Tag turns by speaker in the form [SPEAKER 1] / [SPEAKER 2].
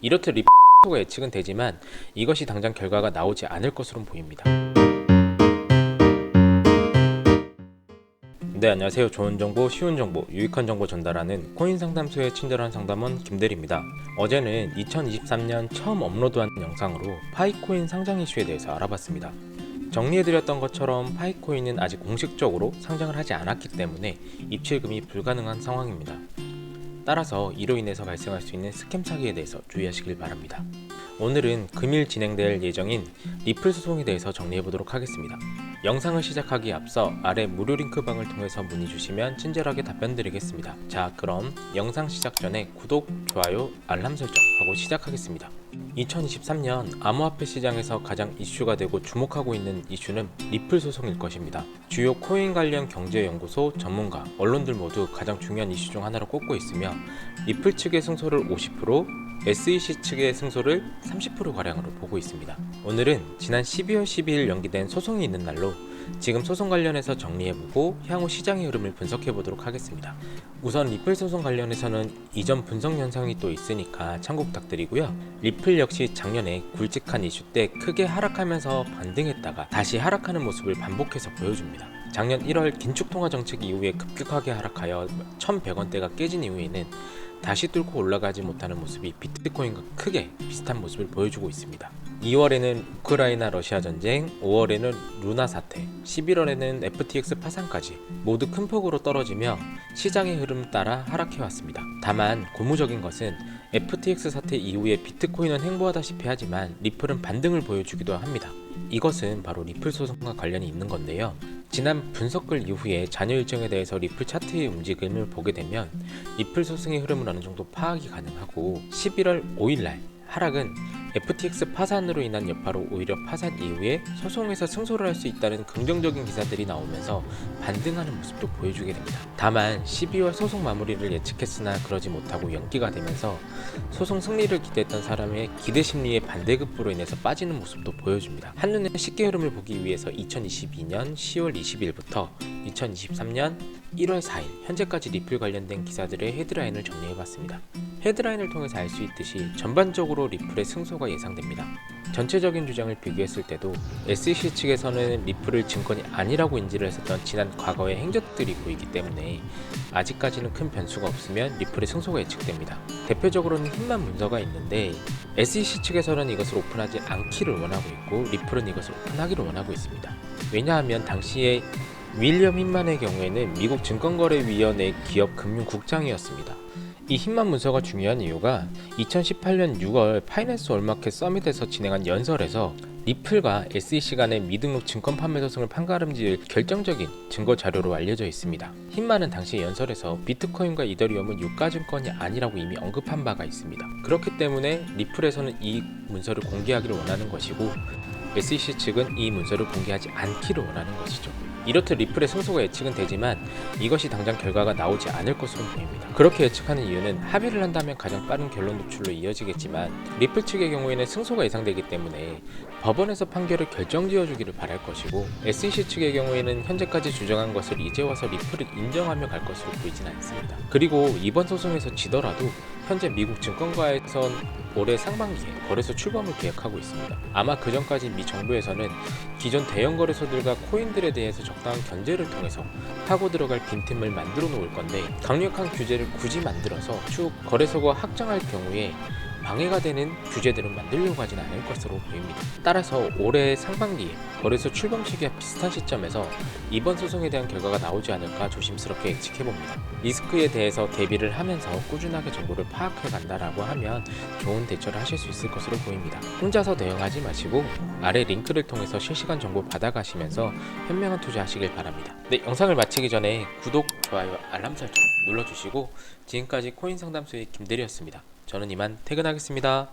[SPEAKER 1] 이렇듯 리프가 예측은 되지만 이것이 당장 결과가 나오지 않을 것으로 보입니다. 네 안녕하세요. 좋은 정보 쉬운 정보 유익한 정보 전달하는 코인 상담소의 친절한 상담원 김대리입니다. 어제는 2023년 처음 업로드한 영상으로 파이코인 상장 이슈에 대해서 알아봤습니다. 정리해드렸던 것처럼 파이코인은 아직 공식적으로 상장을 하지 않았기 때문에 입출금이 불가능한 상황입니다 따라서 이로 인해서 발생할 수 있는 스캠 사기에 대해서 주의하시길 바랍니다 오늘은 금일 진행될 예정인 리플 소송에 대해서 정리해 보도록 하겠습니다. 영상을 시작하기에 앞서 아래 무료 링크방을 통해서 문의 주시면 친절하게 답변 드리겠습니다. 자, 그럼 영상 시작 전에 구독, 좋아요, 알람 설정하고 시작하겠습니다. 2023년 암호화폐 시장에서 가장 이슈가 되고 주목하고 있는 이슈는 리플 소송일 것입니다. 주요 코인 관련 경제연구소, 전문가, 언론들 모두 가장 중요한 이슈 중 하나로 꼽고 있으며 리플 측의 승소를 50%, SEC 측의 승소를 30%가량으로 보고 있습니다. 오늘은 지난 12월 12일 연기된 소송이 있는 날로 지금 소송 관련해서 정리해보고 향후 시장의 흐름을 분석해보도록 하겠습니다. 우선 리플 소송 관련해서는 이전 분석 영상이 또 있으니까 참고 부탁드리고요. 리플 역시 작년에 굵직한 이슈 때 크게 하락하면서 반등했다가 다시 하락하는 모습을 반복해서 보여줍니다. 작년 1월 긴축 통화 정책 이후에 급격하게 하락하여 1,100원대가 깨진 이후에는 다시 뚫고 올라가지 못하는 모습이 비트코인과 크게 비슷한 모습을 보여주고 있습니다. 2월에는 우크라이나 러시아 전쟁, 5월에는 루나 사태, 11월에는 FTX 파산까지 모두 큰 폭으로 떨어지며 시장의 흐름 따라 하락해 왔습니다. 다만 고무적인 것은 FTX 사태 이후에 비트코인은 행보하다시피 하지만 리플은 반등을 보여주기도 합니다. 이것은 바로 리플 소송과 관련이 있는 건데요. 지난 분석글 이후에 잔여 일정에 대해서 리플 차트의 움직임을 보게 되면 리플 소송의 흐름을 어느 정도 파악이 가능하고 11월 5일날 하락은 FTX 파산으로 인한 여파로 오히려 파산 이후에 소송에서 승소를 할 수 있다는 긍정적인 기사들이 나오면서 반등하는 모습도 보여주게 됩니다. 다만 12월 소송 마무리를 예측했으나 그러지 못하고 연기가 되면서 소송 승리를 기대했던 사람의 기대 심리의 반대급부로 인해서 빠지는 모습도 보여줍니다. 한눈에 쉽게 흐름을 보기 위해서 2022년 10월 20일부터 2023년 1월 4일 현재까지 리플 관련된 기사들의 헤드라인을 정리해봤습니다. 헤드라인을 통해서 알 수 있듯이 전반적으로 리플의 승소가 예상됩니다. 전체적인 주장을 비교했을 때도 SEC 측에서는 리플을 증권이 아니라고 인지를 했었던 지난 과거의 행적들이 보이기 때문에 아직까지는 큰 변수가 없으면 리플의 승소가 예측됩니다. 대표적으로는 힘만 문서가 있는데 SEC 측에서는 이것을 오픈하지 않기를 원하고 있고 리플은 이것을 오픈하기를 원하고 있습니다. 왜냐하면 당시에 윌리엄 힘만의 경우에는 미국 증권거래위원회 기업 금융국장이었습니다. 이 힘만 문서가 중요한 이유가 2018년 6월 파이낸스 월마켓 서밋에서 진행한 연설에서 리플과 SEC 간의 미등록 증권 판매 소송을 판가름지을 결정적인 증거 자료로 알려져 있습니다. 힘만은 당시 연설에서 비트코인과 이더리움은 유가 증권이 아니라고 이미 언급한 바가 있습니다. 그렇기 때문에 리플에서는 이 문서를 공개하기를 원하는 것이고 SEC 측은 이 문서를 공개하지 않기를 원하는 것이죠. 이렇듯 리플의 승소가 예측은 되지만 이것이 당장 결과가 나오지 않을 것으로 보입니다. 그렇게 예측하는 이유는 합의를 한다면 가장 빠른 결론 도출로 이어지겠지만 리플 측의 경우에는 승소가 예상되기 때문에 법원에서 판결을 결정지어주기를 바랄 것이고 SEC 측의 경우에는 현재까지 주장한 것을 이제 와서 리플을 인정하며 갈 것으로 보이진 않습니다. 그리고 이번 소송에서 지더라도 현재 미국 증권가에선 올해 상반기에 거래소 출범을 계획하고 있습니다. 아마 그 전까지 미 정부에서는 기존 대형 거래소들과 코인들에 대해서 적당한 견제를 통해서 파고 들어갈 빈틈을 만들어 놓을 건데 강력한 규제를 굳이 만들어서 쭉 거래소가 확장할 경우에 방해가 되는 규제들은 만들려고 하진 않을 것으로 보입니다. 따라서 올해 상반기에 거래소 출범 시기와 비슷한 시점에서 이번 소송에 대한 결과가 나오지 않을까 조심스럽게 예측해봅니다. 리스크에 대해서 대비를 하면서 꾸준하게 정보를 파악해 간다라고 하면 좋은 대처를 하실 수 있을 것으로 보입니다. 혼자서 대응하지 마시고 아래 링크를 통해서 실시간 정보 받아가시면서 현명한 투자하시길 바랍니다. 네, 영상을 마치기 전에 구독, 좋아요, 알람 설정 눌러주시고 지금까지 코인 상담소의 김대리였습니다. 저는 이만 퇴근하겠습니다.